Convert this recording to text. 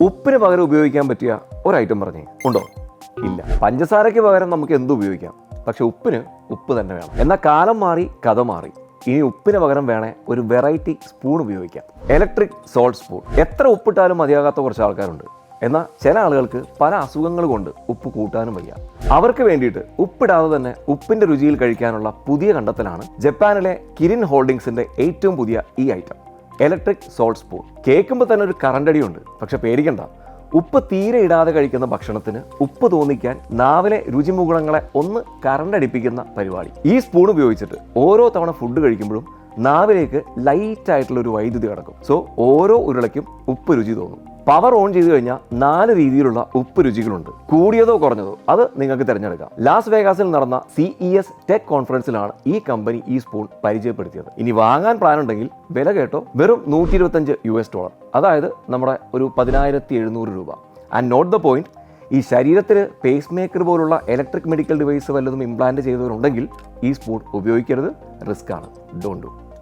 ഉപ്പിന് പകരം ഉപയോഗിക്കാൻ പറ്റിയ ഒരു ഐറ്റം പറഞ്ഞേ. ഉണ്ടോ? ഇല്ല. പഞ്ചസാരയ്ക്ക് പകരം നമുക്ക് എന്ത് ഉപയോഗിക്കാം? പക്ഷെ ഉപ്പിന് ഉപ്പ് തന്നെ വേണം. എന്നാൽ കാലം മാറി കഥ മാറി. ഇനി ഉപ്പിന് പകരം വേണേ ഒരു വെറൈറ്റി സ്പൂൺ ഉപയോഗിക്കാം. Electric salt spoon. എത്ര ഉപ്പിട്ടാലും മതിയാകാത്ത കുറച്ച് ആൾക്കാരുണ്ട്. എന്നാൽ ചില ആളുകൾക്ക് പല അസുഖങ്ങൾ കൊണ്ട് ഉപ്പ് കൂട്ടാനും വയ്യ. അവർക്ക് വേണ്ടിയിട്ട് ഉപ്പിടാതെ തന്നെ ഉപ്പിന്റെ രുചിയിൽ കഴിക്കാനുള്ള പുതിയ കണ്ടെത്തലാണ് ജപ്പാനിലെ കിരിൻ ഹോൾഡിംഗ്സിന്റെ ഏറ്റവും പുതിയ ഈ ഐറ്റം. ഇലക്ട്രിക് സോൾട്ട് സ്പൂൺ കേൾക്കുമ്പോൾ തന്നെ ഒരു കറണ്ടടിയുണ്ട്. പക്ഷെ പേടിക്കണ്ട. ഉപ്പ് തീരെ ഇടാതെ കഴിക്കുന്ന ഭക്ഷണത്തിന് ഉപ്പ് തോന്നിക്കാൻ നാവിലെ രുചിമുകുളങ്ങളെ ഒന്ന് കറണ്ടടിപ്പിക്കുന്ന പരിപാടി. ഈ സ്പൂൺ ഉപയോഗിച്ചിട്ട് ഓരോ തവണ ഫുഡ് കഴിക്കുമ്പോഴും നാവിലേക്ക് ലൈറ്റ് ആയിട്ടുള്ള ഒരു വൈദ്യുതി കടക്കും. സോ ഓരോ ഉരുളയ്ക്കും ഉപ്പ് രുചി തോന്നും. പവർ ഓൺ ചെയ്ത് കഴിഞ്ഞാൽ നാല് രീതിയിലുള്ള ഉപ്പ് രുചികളുണ്ട്. കൂടിയതോ കുറഞ്ഞതോ അത് നിങ്ങൾക്ക് തിരഞ്ഞെടുക്കാം. ലാസ് വേഗാസിൽ നടന്ന സി ഇ എസ് ടെക് കോൺഫറൻസിലാണ് ഈ കമ്പനി ഈ സ്പൂൺ പരിചയപ്പെടുത്തിയത്. ഇനി വാങ്ങാൻ പ്ലാൻ ഉണ്ടെങ്കിൽ വില കേട്ടോ വെറും നൂറ്റി ഇരുപത്തഞ്ച് യു എസ് ഡോളർ അതായത് നമ്മുടെ ഒരു പതിനായിരത്തി എഴുന്നൂറ് രൂപ. ആൻഡ് നോട്ട് ദ പോയിന്റ് ഈ ശരീരത്തിൽ പേസ് മേക്കർ പോലുള്ള ഇലക്ട്രിക് മെഡിക്കൽ ഡിവൈസ് വല്ലതും ഇംപ്ലാന്റ് ചെയ്തവരുണ്ടെങ്കിൽ ഈ സ്പൂൺ ഉപയോഗിക്കരുത് റിസ്ക് ആണ്. Don't do